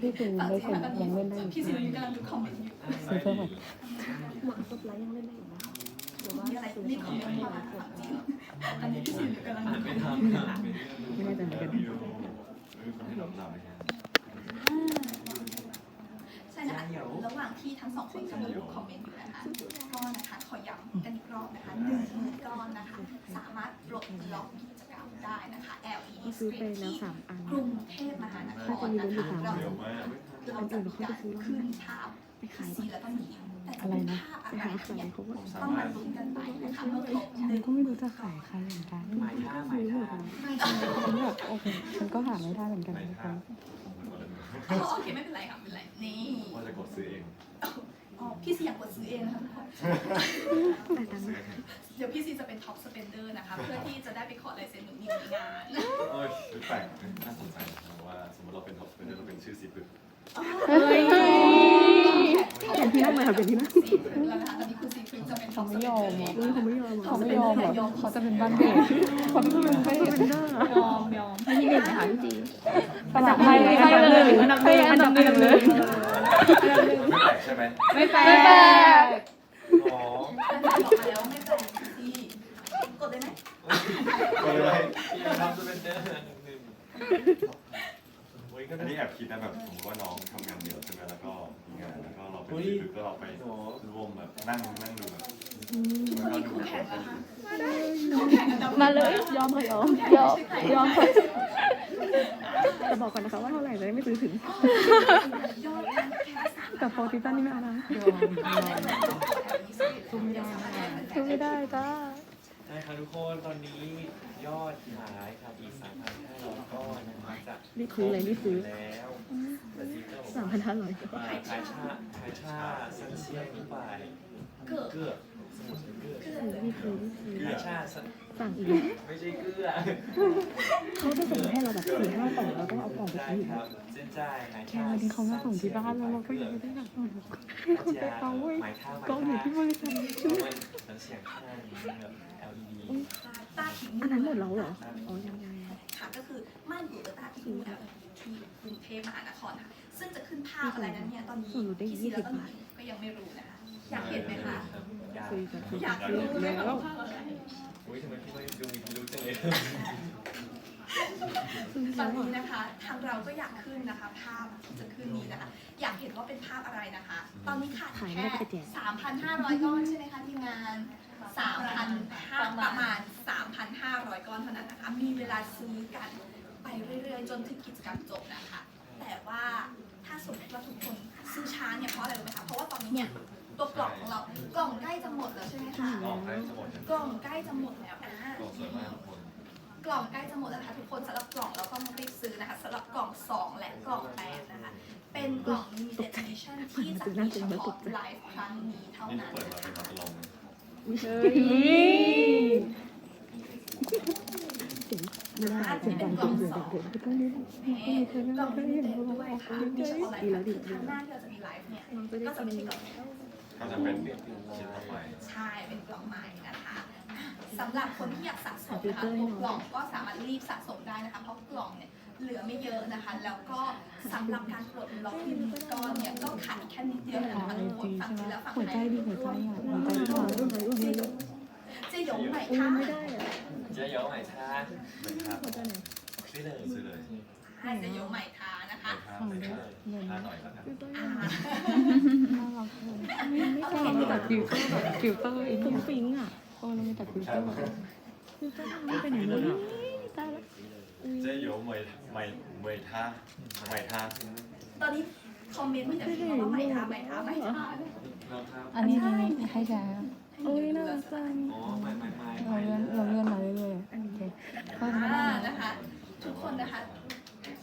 ที่คุณฝากได้เสียส่งงมาตอนนี้ยังเล่นได้อยู่พี่สิริกำลังดูคอมเมนต์อยู่ซื้อเพิ่มก่อนหวังซบไลท์ยังเล่นได้อยู่ไหมคะหรือว่ามีอะไรซื้อรีบขคอองมเมนต์ไม่มาได้ถามจริงอันนี้พี่สิริกำลังดูคอมเมนต์ไม่แน่ใจเหมือนกันใช่นะคะระหว่างที่ทั้งสองคนกำลังดูคอมเมนต์อยู่นะคะก็นะคะขอย้ำกันอีกรอบนะคะหนึ่งหมื่นก้อนนะคะ สามารถปลดล็อกกิจกรรม ได้นะคะ LED ซื้อไป Screen แล้วที่สามอันกรุงเทพมหานครนะคะเราเราจะมีการขึ้นภาพไปขายสีแล้วก็มีแต่จะอะไรเป็นนะภาพอะไปไรหาขายเนี่ยเขาว่าต้องมาลุ้นกันไปนะคะเมื่อครบหฉันึ่นงก็ไม่รู้จะขายใครเหมือนกันหมายท่าหมายท่าฉันแบบโอเคฉันก็หาไม่ได้เหมือนกันทุกคนอ๋อโอเคไม่เป็นไรค่ะไม่เป็นไรนี่ว่าจะกดซื้อเองอ๋อพี่ซีอยากกดซื้อเองนะคะทุกคนแต่ตังค์ไม่ เดี๋ยวพี่ซีจะเป็นท็อปสเปนเดอร์นะคะ เพื่อที่จะได้ไปขอลายเซ็นหนุ่มนิวในงานเอ้ยแปลกน่าสนใจเพราะว่าสมมติเราเป็นท็อปสเปนเดอร์เราเป็นชื่อซีพึกเฮ้ยเปลี่ยนที่นั่งเลยค่ะเปลี่ยนที่นั่งซีฟแล้วนะคะตอนนี้คุณซีฟจะเป็นท็อปสเปนเดอร์อุ้ยเขาไม่ยอมเขาเขาไม่ไม่ยยออมมเหรแบอบเขาจะเป็นบ้านเบสเขาเป็นบ้านเบสเป็นเดอร์ยอมยอมให้ที่หนึ่งนะคะพี่จีสลับให้ให้เลยอันดับหนึ่งอันดับหนึ่งเลยไม่แปลกใช่ไหมไม่แปลไม่แปลก ก อ๋อ อันนี้บอกมาแล้วไม่แปลกซีกดได้ไหม ก็เลย พี่ทำจะเป็นเดินหนึ่งหนึ่งโอันนี้แอบคิดนะแบบสมมติว่าน้องทำงานเดียวใช่ไหมแล้วก็มีงานแล้วก็เราเป็นซีพึกก็เราไปรวมแบบนั่งนั่งดูแบบแล้วก็ดูแบบมาเลยยอมค่ะยอมยอมยอมค่ะจะบอกก่อนนะคะว่าเท่าไหร่จะได้ไม่ซื้อถึงยอดการแต่โฟร์ติตันนี่ไม่เอานะยอมยอมสู้ไม่ได้สู้ไม่ได้จ้า ช่ครับทุกคนตอนนี้ยอดขายครับอีก3,500ก้อนนะครับจะรีบซื้อเลยรีบซื้อ แล้วแต่ที่ก็บอกสามพันห้าร้อยว่าขายชาขายชาซันเซียนทุกฝ่ายเกิดเกือบสมุนเกือบเกิดรีบซื้อรีบซื้อขายชาซันสั่งอีกแล้วไม่ใช่เกลือเขาจะส่งให้เราแบบสี่ห้ากล่องเราต้องเอากล่องไปได้ซื้อครับเส้นจ่ายขายแค่ชาวันนี้เขามาส่งที่บ้านแล้วเราก็ยังไม่ได้สั่งให้คนไปเอาเว้ยหมายท่าหมายกล่องอยู่ที่บริษัทช่วยมันเสียงข้างแบบ LED ตาขิงอันนั้นหมดแล้วเหรอ อ๋อยังยังยัง ค่ะก็คือม่านหูกระตาที่อยู่ที่กรุงเทพมหานครค่ะซึ่งจะขึ้นภาพอะไรนั้นเนี่ยตอนนี้พี่ซีแล้วก็หนูก็ยังไม่รู้นะคะอยากเห็นไหมคะอยากคุยกันคุยอยากกันรู้ไหมแล้วว่าภาพอะไรอุ้ยทำไมพี่ไม่ดูมีพิรุธจังเลยตอนนี้นะคะทางเราก็อยากขึ้นนะคะ ภาพที่จะขึ้นนี้นะคะ อยากเห็นว่าเป็นภาพอะไรนะคะ ตอนนี้ขาดแค่3,500ก้อนใช่ไหมคะทีมงาน 3,500ประมาณ 3,500 ก้อนเท่านั้นนะคะ มีเวลาซื้อกันไปเรื่อยๆ จนถึงกิจกรรมจบนะคะ แต่ว่าถ้าสมมติว่าทุกคนซื้อช้าเนี่ยเพราะอะไรรู้ไหมคะ เพราะว่าตอนนี้เนี่ยตัวกล่องของเรา กล่องใกล้จะหมดแล้วใช่ไหมคะ ออกได้จะหมดยังกล่องใกล้จะหมดแล้วอ่ากล่องสวยมากทุกคนกล่องใกล้จะหมดแล้วนะคะทุกคนสำหรับกล่องเราต้องรีบซื้อนะคะสำหรับกล่อง 2 และกล่อง8นะคะ เป็นกล่อง limited edition ที่จะมีเฉพาะไลฟ์ครั้งนี้เท่านี่นั้นเปิดมานะเป็นคะ พัดลมเฮ้ย เสียไม่ได้เสียงดังจริงเสียงดังเกินไม่ต้องนิดนี่กล่อง limited ด้วยค่ะมีเฉพาะไลดีแล้วฟ์ดีคแล้รั้วงหน้าที่เราจะมีไลฟ์เนี่ยน้องจะได้ก็จะเป็นกล่องก็จะเป็นชิ้นต่อไปใช่เป็นกล่องใหม่นะคะสำหรับคนที่อยากสะสมนะคะกล่องก็สามารถรีบสะสมได้นะคะเพราะกล่องเนี่ย เหลือไม่เยอะนะคะ แล้วก็สำหรับการปลดล็อกลิมิตก้อนเนี่ยก็ขาดอีกแค่นิดเดียวนะคะทุกคนฝั่งนี้แล้วฝั่งหัวใจดีหัวใจอะหัวใจดีหัวใจดีหัวใจดีจะหยงใหม่อุ้ยค่ะไม่ได้อะเจ๊ยอใหม่ท่าไม่ครับหัวใจไหนซื้อเลยซื้อเลยให้จะยงใหม่ทานะคะไม่ครับไม่ครับถ้าหน่อยแล้วกันอ่าน่ารักเลยไม่ใช่เรามีแต่ฟิลเตอร์แบบฟิลเตอร์ไอ้ฟุ้งฟิ้งอะโอ้เรามีแต่ฟิลเตอร์ฟิลเตอร์มันเป็นอย่างนี้ตายแล้ว เจ๊โยเหมยเหมยเหมยท่าเหมยท่าตอนนี้คอมเมนต์มีแต่พิมพ์มาว่าใหม่ทาใหม่ทาใหม่ทารองเท้าอันนี้อันนี้ให้แชร์โอ้ยน่ารักจังอ๋อไม่ไม่ไม่เราเลื่อนเราเลื่อนมาเรื่อยๆโอเคเข้ามาอ่านะคะ ทุกคนนะคะ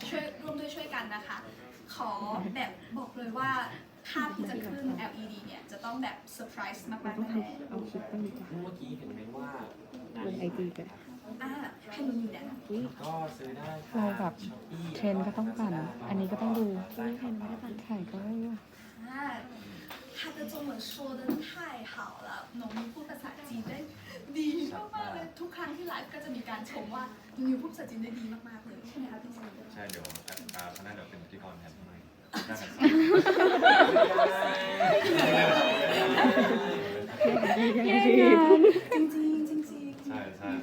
ช่วยร่วมด้วยช่วยกันนะคะ ขอแบบบอกเลยว่าภาพที่จะขึ้น LED เนี่ย จะต้องแบบเซอร์ไพรส์มากเราๆต้องแน่ทำเอาคลิปต้องดีกว่าเมื่อกี้เห็นไหมว่าลงไอจีกันๆ อ่าให้มันอยู่เนี่ยนะ อุ้ย ก็ซื้อได้ เราแบบเทรนก็ต้องปั่น อันนี้ก็ต้องดู ได้ เทรนไม่ได้ปั่นไข่ก็ไม่รู้ อ่า他的中文说的太好了หนูมีพูดภาษาจีนได้ดีมากๆเลย ทุกครั้งที่ไลฟ์ก็จะมีการชมว่าหนูมีพูดภาษาจีนได้ดีมากๆเลยใช่ไหมคะพี่ซี ใช่เดี๋ยวอ่าคณะเดี๋ยวเป็นพิธีกรแทนให้ นั่นแหละ จริ เ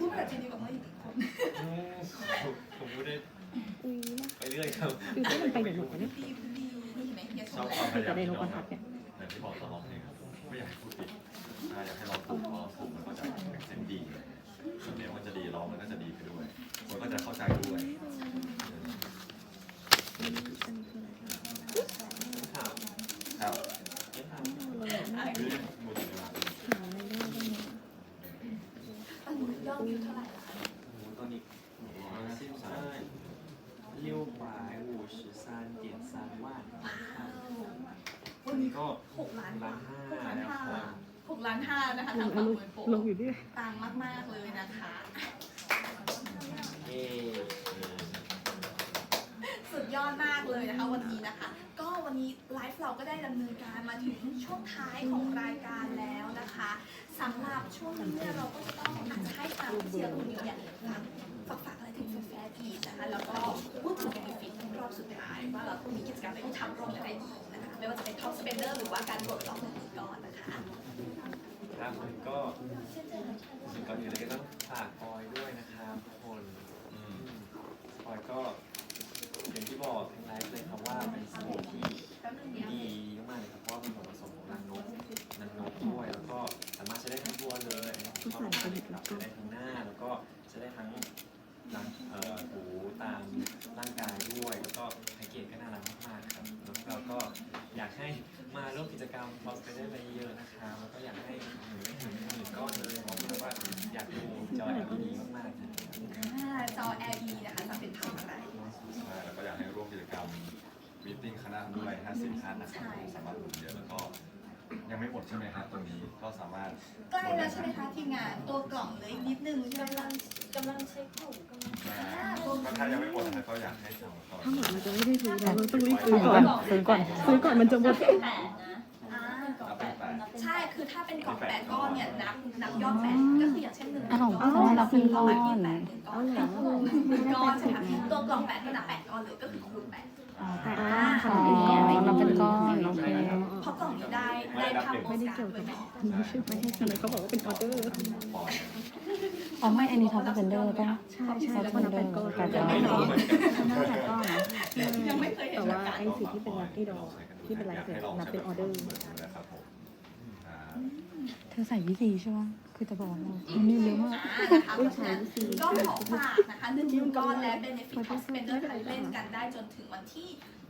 พูดภาษาจีนดีกว่าเมื่ออีกคนผมพูดได้อุ้ยไปเรื่อยครับฟิลเตอร์มันไปไหนหมดวะเนี่ยดีดีนี่เห็นไหมเฮียชชอมบเลยความพยายาแต่มในที่โลน้กองทัศน์ทำเนี่ยอย่างที่บอกตลอดเลยครับไม่อยากให้พูดผิด นนี้ก็หกล้านล้านห้าหกล้านแล้วห้าครับ หกล้านห้านะคะลทางงฝั่งเมืองโปลงอยู่ด้วยปังมาก ๆ เลยนะคะเอ๊ะสุดยอดมากเลยนะคะวันนี้นะคะ ก็วันนี้ไลฟ์เราก็ได้ดำเนินการมาถึงช่วงท้ายของรายการแล้วนะคะสำหรับช่วงนี้เนี่ยเราก็จะต้องอาจจะให้ทางเชียร์คนนี้เนี่ยฝากฝากอะไรถึงแฟนๆอีกนะคะแล้วก็พูดถึงเบนฟิตรอบสุดท้ายว่าเราต้องมีกิจกรรมอะไรที่ทำร่วมกันได้อีกนะคะ ไม่ว่าจะเป็นท็อปสเปนเดอร์หรือว่าการโหวตสองหนึ่งก่อนนะคะครับก็สิ่งก่อนอื่นเลยก็ต้องฝากปอยด้วยนะครับทุกคนอืมปอยก็อย่างที่บอกทั้งไลฟ์เลยครับว่าเป็นสบู่ที่ดีมากๆเลยครับเพราะว่าเป็นส่วนผสมของรังนกรังนกด้วยแล้วก็สามารถใช้ได้ทั้งตัวเลยชอบมากเลยครับใช้ได้ทั้งหน้าแล้วก็ใช้ได้ทั้งเอ่อหูตามร่างกายด้วย แล้วก็แพ็กเกจก็น่ารักมากๆครับแล้วเราก็อยากให้มาร่วมกิ จกรรมบอสไปได้ไปเยอะๆนะครับแล้วก็อยากให้หนูไม่ถึงหมื่นก้อนเลยเพราะว่าอยากดูจอยแบบนี้มากๆเลยครับอ่าจอ LED นะคะจะเป็นทำอะไร ใช่แล้วก็อยากให้ร่วมกิจกรรมมีติ้งคณะด้วย 50ท่านนะครับใช่ สามารถลงเยอะแล้วก็ยังไม่หมดใช่ไหมครับตรงนี้ก็สามารถใกล้แล้วใช่ไหมคะทีมงานตัวกล่องเหลยอีกนิดนึงใช่ไหมคะกำลังเช็คอยู่กำลังก็ถ้ายังไม่หมดนะครับก็อยากให้ทำต่อถ้าหมดมันจะไม่ได้ซื้อแล้วเราต้องรีบซื้อก่อน ซื้อก่อน ซื้อก่อนมันจะหมด แปดนะ อ่า เอาเป็นแปด ใช่คือถ้าเป็นกล่องแปดก้อนเนี่ยนับนับยอดแปดก็คืออย่างเช่นหนึ่งอะของก้อนพ่อเราเป็นก้อนแปดหนึ่งก้อนหนึ่งก้อนใช่ไหมคะตัวกล่องแปดก็นับแปดก้อนเลยก็คือคูณแปดอ๋ออ่าอ๋อเราเป็นก้อนโอเคเพราะกล่องนี้ได้ได้ภาพโปสการ์ดด้วยไหมไม่ใช่ไม่ใช่ทำไมเขาบอกว่าเป็นออเดอร์ปล่อยอ๋อไม่อันนี้ท็อปเซนเดอร์ป่ะใช่ใช่แล้วก็นับเป็นก้อนแปดก้อนไม่รู้เหมือนกันแปดก้อนนะยังไม่เคยเห็นแต่เหมืว่าอนกันไอ้สิ่งที่เป็นลัคกี้ดอที่เป็นลายเซ็นนับเป็นออเดอร์ นะครับผมอ่า เธอใส่วิธีใช่ไหมคือจะบอกว่ามันมีเยอะมากอ่านะคะเพราะฉะนั้นก็ขอฝากนะคะหนึ่งหมื่นก้อนและ Benefit of Spender ไทยเล่นกันได้จนถึงวันที่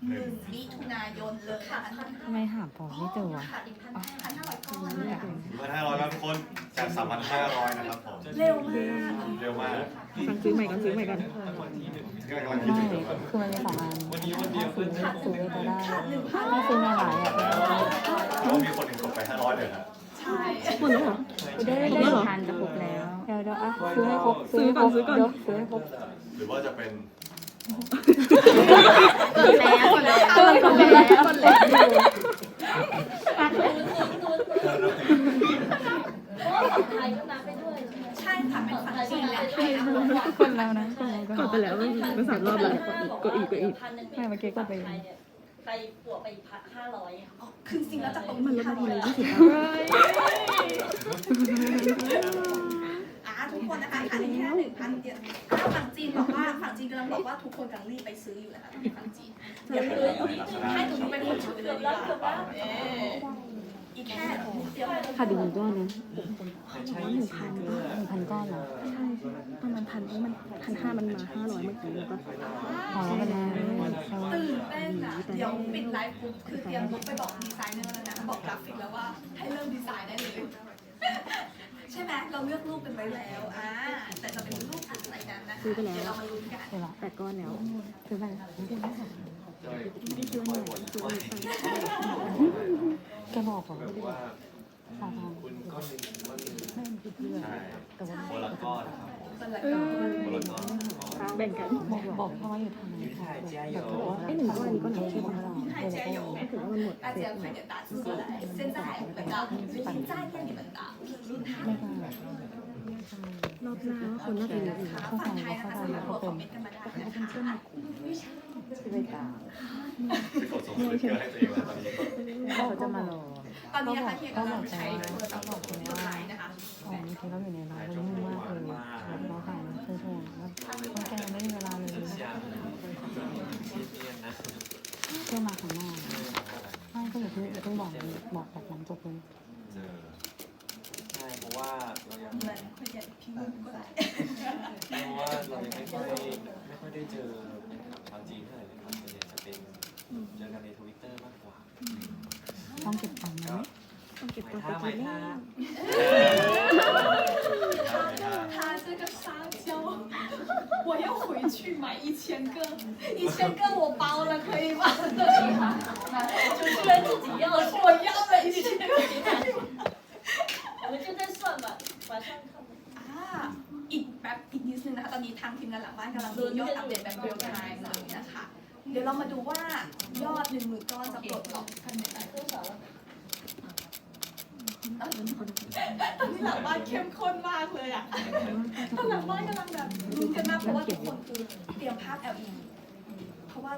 หนึ่งมิถุนายนเลยนะคะทำไมหาปอไม่เจอวะค่ะอีกพันพันห้าร้อยก้อนเนี่ยพันห้าร้อยครับทุกคนจากสามพันห้าร้อยนะครับผมเร็วมากเร็วมากสั่งซื้อใหม่กันซื้อใหม่กันตั้งวันที่หนึ่งก็กำลังคิดไม่ถึงอยู่ว่าคือมันมีสองอันวันนี้วันเดียวเพื่อนถ้าซื้อไปได้ขาดหนึ่งพันถ้าซื้อในหลายอะเพราะมีคนหนึ่งตกไปห้าร้อยเลยครับ ใช่หมดแล้วเหรอได้ได้หนึ่งพันจะครบแล้ว เดี๋ยวเดี๋ยวอะซื้อให้ครบซื้อให้ครบซื้อก่อนเดี๋ยวซื้อให้ครบหรือว่าจะเป็นแล้วกดแล้วกำลังกดแล้วกดแล้วอยู่ไทยก็นับไปด้วยใช่ไหมใช่ค่ะเป็นฝั่งจีนและไทยนะคะกดแล้วนะกดแล้วกดไปแล้วมันมันสามรอบแล้วกดอีกกดอีกพันหนึ่งไม่เมื่อกี้กดไปไทยเนี่ยไปบวกไปอีกพันห้าร้อยอ๋อ คือจริงแล้วจากตรงมันนี้ลดค่ะมาทีละยี่สิบอ่าทุกคนนะคะขาดอีกแค่หนึ่งพันเดียวอ้าวฝั่งจีนบอกว่าฝั่งจีนกำลังบอกว่าทุกคนกำลังรีบไปซื้ออยู่นะคะฝั่งจีนเดี๋ยวให้ตรงนี้เป็นคนถือเลยดีกว่าเอีกแค่เดียวค่ะดูก้อนนะใช้หนึ่งพันหนึ่งพันก้อนเหรอใช่ประมาณพันมันพันห้ามันมาห้าร้อยเมื่อกี้แล้วก็อ๋อเป็นไงตื่นเต้นนะเดี๋ยวปิดไลฟ์ปุ๊บคือเตรียมลุกไปบอกดีไซเนอร์แล้วนะบอกกราฟิกแล้วว่าให้เริ่มดีไซน์ได้เลยใช่ไหมเราเลือกรูปกันไว้แล้วอ่าแต่จะเป็นรูปอะไรนั้นนะคะเดี๋ยวเรามาลุ้นกันใช่ปะแปดก้อนแล้วซื้อไปจอยไม่ได้ซื้ออันใหญ่ซื้ออันใหญ่ แกบอกผมว่าคุณก็มีเพื่อนใช่คนละก้อนครับคนละก้อนคนละก้อนแบ่งกันบอกบอกเขาว่าอยู่ทางไหนค่แบบเขาบว่าไอ้หนึ่งก้อนนี้ก้อนไหนที่ของเราเราถือว่ามันหมดเสร็จแล้วรอบหน้าคนน่าจะเยอยู่ข้างในเขาจะมาเขาเป็นเพื่อน มาได้นะคะไปกดส่งสติ๊กเกอร์ให้ตัวเองแล้วตอนนี้เขาจะมารอตอนนี้นะคะเฮียกำลังใช้โทรศัพท์กดไลน์นะคะอ๋อบางทีเราอยู่ในร้านเราไม่มากเลยเราขายเครื่องโทรแล้วต้องแกไม่มีเวลาเลยเชียร์เนียนนะเพื่อมาข้างหน้าไม่ก็อย่าเพิ่งอย่าเพิ่งบอกเลยบอกแบบหลังจบเลยเจอใช่เพราะว่าเรายังเหมือนคุยกับพี่นุ่นก็ได้เพราะว่าเรายังไม่ค่อยไม่ค่อยได้เจอ เป็นเจอกันในทวิตเตอร์มากกว่า ต้องเก็บตังค์ไหม ต้องเก็บ ไม่ ตัว ท่า ไป ไม่ กิน ท่า 他这个沙雕，我要回去买一千个，一千个我包了，可以吗？主持人自己要，我要了一千个我们就在算吧，晚上看吧。 อ่าอีกแบบอีกนิดนึงนะคะ ตอนนี้ทางทีมงานหลังบ้านกำลังดูยอดอัปเดตแบบเรียลไทม์ เดี๋ยวเรามาดูว่ายอดหนึ่งหมื่นก้อนจะปลดล็อกกันยังไงตอนนี้หลังบ้านเข้มข้นมากเลยอะตอนหลังบ้านกำลังแบบรู้นกันมากเพราะว่าทุกคนคือเตรียมภาพ LE เพราะว่า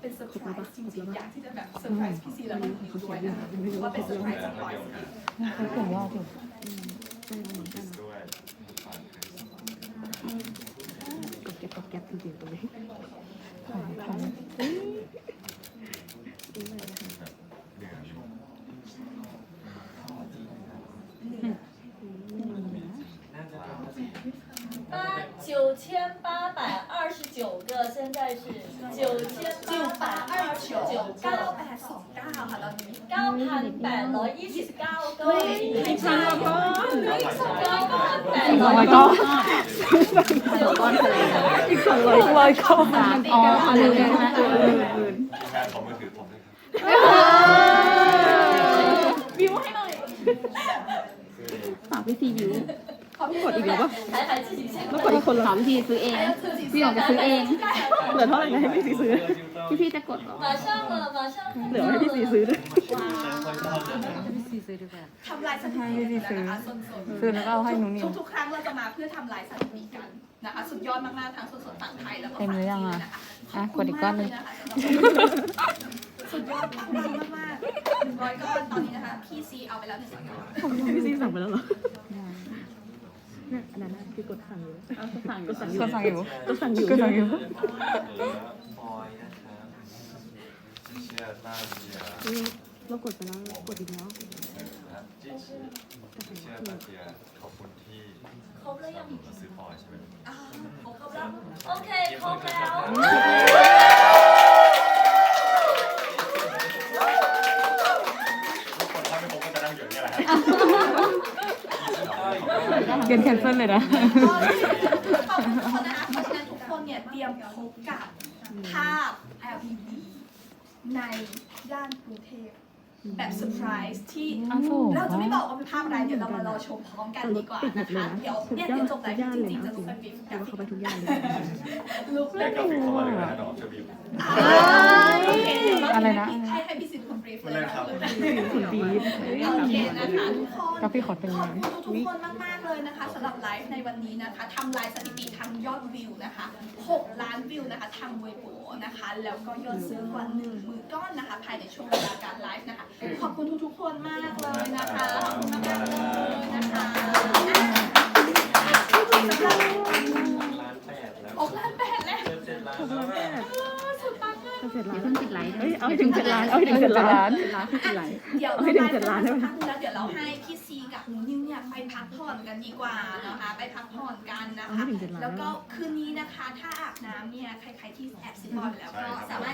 เป็นเซอร์ไพรส์จริงๆอยากที่จะแบบเซอร์ไพรส์พี่ซีแล้วก็คุณด้วยนะว่าเป็นเซอร์ไพรส์จากปอยเขาเขียนว่าอยู่ด้วยกดเก็บเก็บจริงๆตรงนี้ ขายขาย แบบเหนื่อยอยู่ น่าจะเป็นภาษี 八九千八百二十九个，现在是九千八百二十九เก้า 个， 9,829ก้อนให้ชาก้อน9,800ก้อนอีกสอยก็อีงร้อยก้อนอ๋อลืมนะแค่ของมือถือผมด้วยวิวให้หน่อยฝากพี่ซีวิวพี่กดอีกแล้วป่ะแล้วกดอีกคนละสามทีซื้อเองพี่อยากจะซื้อเองเหลือเท่าไหร่ไงให้พี่ซีซื้อ พี่พี่จะกดเหรอ 马上了，马上 เหลือให้พี่ซีซื้อด้วย พี่ซีซื้อดีกว่า ทำลายสถิตินะคะสดๆ ซื้อแล้วก็เอาให้หนูนิว ทุกๆครั้งเราจะมาเพื่อทำลายสถิติกันนะคะ สุดยอดมากๆทั้งสดๆฝั่งไทยแล้วก็ เต็ม ฝั่ง หรือยัง จีน อะ นะคะ อ่ะกดอีกก้อนหนึ่ง สุดยอดปังๆมากๆหนึ่งร้อยก้อนตอนนี้นะคะ พี่ซีเอาไปแล้วหนึ่งร้อยก้อน พี่ซีสั่งไปแล้วเหรอเนี่ยอันนั้นน่ะคือกดสั่งอยู่ก็สั่งก็สั่งอยู่ ก็สั่งอยู่ ก็สั่งอยู่ ก็สั่งอยู่ เหลือพลอยนะ ครับเชียร์ต้าเรากดไปแล้วกดอีกแล้วขอบคุณที่ครบแล้วยัง มาซื้อพอยใช่ไหมอ่าครบแล้ว โอเค ครบแล้ว ทุกคนถ้าไม่ครบก็จะนั่งอยู่อย่างนี้แหละครับเกินแคนเซิลเลยนะ ขอบคุณทุกคนนะคะเพราะฉะนั้นทุกคนเนี่ยเตรียมพบกับภาพ LED ในย่านกรุงเทพแบบเซอร์ไพรส์ที่อ้าวโถ่เราจะไม่บอกว่าเป็นภาพอะไรเดี๋ยวเรามารอชมพร้อมกันดีกว่านะคะเดี๋ยวเนี่ยเดี๋ยวจบไลฟ์จริงๆจะลุกไปบิฟแต่กับว่าเขาไปทุกย่านเลยลุกเรียกกราฟิกเข้ามาเลยนะดอกเชอร์บิวอะไรนะให้ให้พี่สิทธิ์คนบรีฟเลยเลยครับคนดีโอเคนะคะทุกคนกราฟิกขอเป็นขไงอบคุณทุกๆคนมากๆ เลยนะคะสำหรับไลฟ์ในวันนี้นะคะทำลายสถิติทางยอดวิวนะคะ 6 ล้านวิวนะคะทางเวโบนะคะ แล้วก็ยอดซื้อกว่า1 0,000ก้อนนะคะ ภายในช่วงเวลาการไลฟ์นะคะ ขอบคุณทุกๆคนมากเลยนะคะขอบคุณมากๆเลยนะคะสำหรับล้านแปดแล้วออกล้านแปดแล้วเจอเจ็ดล้านแล้วอะสุดปังมากเสร็จอแล้วย่าเพิ่งปิดไลฟ์เอ้ยเอาให้ถึงเจ็ดล้านเอาให้ถึงเจ็ดล้านล้านคือกี่ไลน์เดี๋ยวเอาให้ถึงเจ็ดล้านได้ไหมสักพักนึงแล้วเดี๋ยวเราให้พี่ซี พักผ่อนกันดีกว่านะคะ ไปพักผ่อนกันนะเอาคะให้ถึงเจ็ดล้านแล้วก็คืนนี้นะคะ ถ้าอาบน้ำเนี่ย ใครๆที่แอบซิปบอลแล้วก็สามารถ